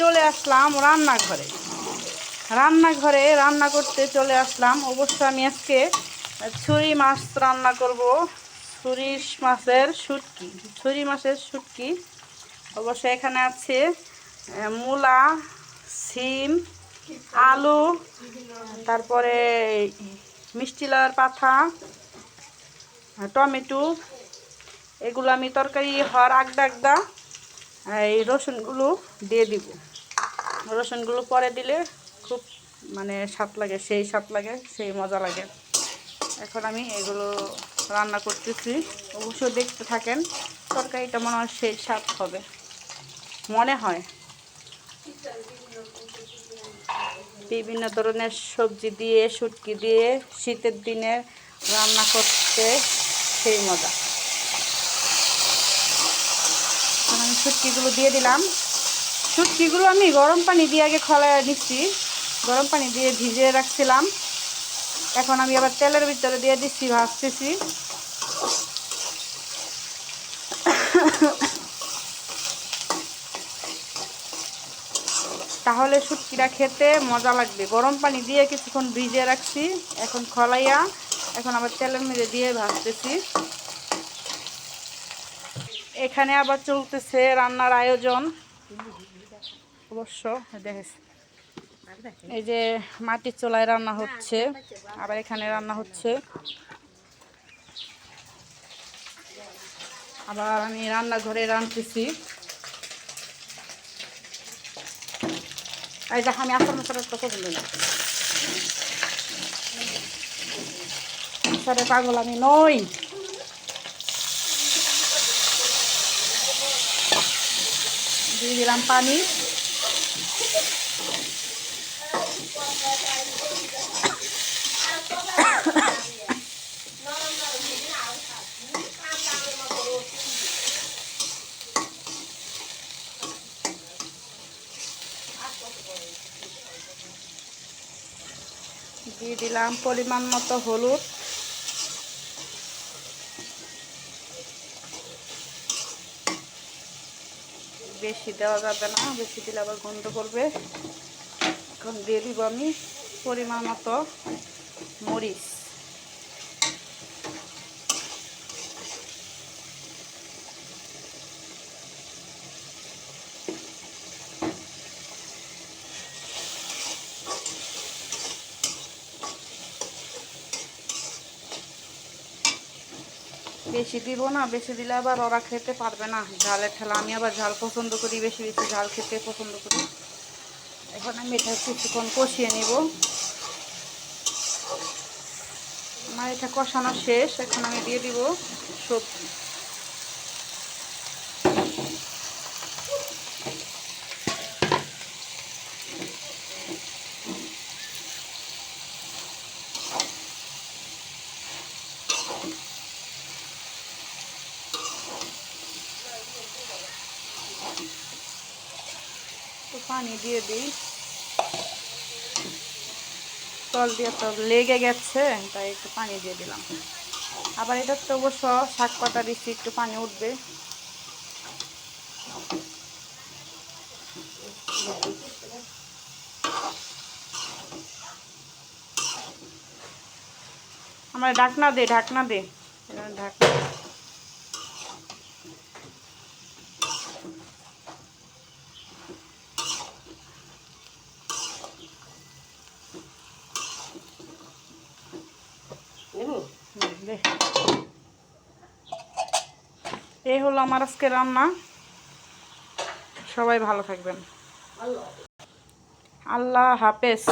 চলে আসলাম রান্নাঘরে। রান্নাঘরে রান্না করতে চলে আসলাম। অবশ্য আমি আজকে ছুরি মাছ রান্না করব। ছুরি মাছের শুটকি। ছুরি মাছের শুটকি। অবশ্য এখানে আছে মূলা, সিম, আলু, তারপরে মিষ্টি লাউয়ের পাতা, টমেটো। এগুলো আমি তরকারি হওয়ার আগদা আগদা এই রসুনগুলো দিয়ে দিব। রসুনগুলো পরে দিলে খুব মানে স্বাদ লাগে, সেই স্বাদ লাগে, সেই মজা লাগে। এখন আমি এগুলো রান্না করতেছি। অবশ্য দেখতে থাকেন, তরকারিটা মনে হয় সেই স্বাদ হবে। মনে হয়। বিভিন্ন ধরনের সবজি দিয়ে, শুটকি দিয়ে শীতের দিনে রান্না করতে সেই মজা। আমি শুটকিগুলো দিয়ে দিলাম। শুটকিগুলো আমি গরম পানি দিয়ে আগে খলায় নিচ্ছি। গরম পানি দিয়ে ভিজিয়ে রাখছিলাম। এখন আমি আবার তেলের ভিতরে দিয়ে দিচ্ছি, ভাজতেছি। তাহলে শুটকিটা খেতে মজা লাগবে। গরম পানি দিয়ে কিছুক্ষণ ভিজিয়ে রাখছি, এখন খলাইয়া, এখন আবার তেলের মধ্যে দিয়ে ভাজতেছি। এখানে আবার চলতেছে রান্নার আয়োজন। অবশ্য দেখেছি এই যে মাটির চোলায় রান্না হচ্ছে আবার এখানে রান্না হচ্ছে। আবার আমি রান্নাঘরে রাঁধতেছি। এই দেখ আমি আসার মতো তো পছন্দ না পাগল আমি নই। দিয়ে দিলাম পানি। দিয়ে দিলাম পরিমাণ মতো হলুদ। বেশি দেওয়া যাবে না, বেশি দিলে আবার গন্ধ করবে। এখন দিয়ে দিব আমি পরিমাণ মতো মরিচ। বেশি দিব না, বেশি দিলে আবার ওরা খেতে পারবে না। ঝালের ঠেলা আমি আবার ঝাল পছন্দ করি, বেশি বেশি ঝাল খেতে পছন্দ করি। এখন আমি এটা কিছুক্ষণ কষিয়ে নিব। আমার এটা কষানো শেষ, এখন আমি দিয়ে দিব সবজি। পানি দিয়ে দিই। তল দিয়ে তো লেগে গেছে, তাই একটু পানি দিয়ে দিলাম। আবার এটা তো অবশ্য শাক পাতা দিচ্ছি, একটু পানি উঠবে। আমার ঢাকনা দে ঢাকনা দে। ঢাকনা। এই হলো আমার আজকে রান্না। সবাই ভালো থাকবেন। আল্লাহ হাফেজ।